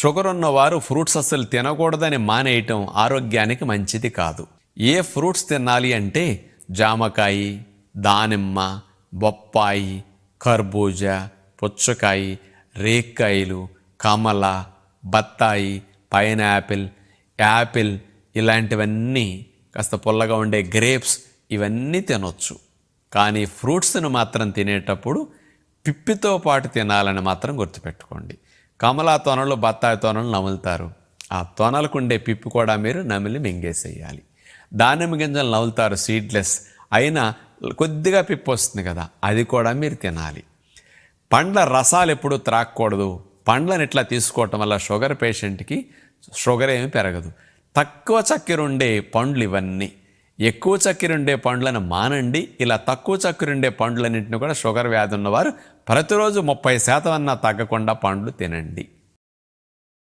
Sugar ఉన్నవారు fruits అస్సలు తినకూడదని మానేయటం ఆరోగ్యానికి మంచిది కాదు. ఏ ఫ్రూట్స్ తినాలి అంటే జామకాయ దానిమ్మ బొప్పాయి కర్బూజా పుచ్చకాయ రేక్కాయలు కమల బత్తాయి పైనాపిల్ యాపిల్ ఇలాంటివన్నీ కాస్త పుల్లగా ఉండే గ్రేప్స్ ఇవన్నీ తినొచ్చు. కానీ ఫ్రూట్స్ను మాత్రం తినేటప్పుడు పిప్పితో పాటు తినాలని మాత్రం గుర్తుపెట్టుకోండి. కమలా తొనలు బత్తాయి తొనలు నములుతారు. ఆ తొనలకు ఉండే పిప్పి కూడా మీరు నమిలి మింగేసేయాలి. దానిమ్మ గింజలు నవ్వులుతారు సీడ్లెస్ అయినా కొద్దిగా పిప్పి వస్తుంది కదా అది కూడా మీరు తినాలి. పండ్ల రసాలు ఎప్పుడు త్రాగకూడదు పండ్లను ఇట్లా తీసుకోవటం వల్ల షుగర్ పేషెంట్కి షుగర్ ఏమి పెరగదు. తక్కువ చక్కెర ఉండే పండ్లు ఇవన్నీ. ఎక్కువ చక్కెర ఉండే పండ్లను మానండి. ఇలా తక్కువ చక్కెర ఉండే పండ్లన్నింటిని కూడా షుగర్ వ్యాధి ఉన్నవారు ప్రతిరోజు ముప్పై శాతం అన్నా తగ్గకుండా పండ్లు తినండి.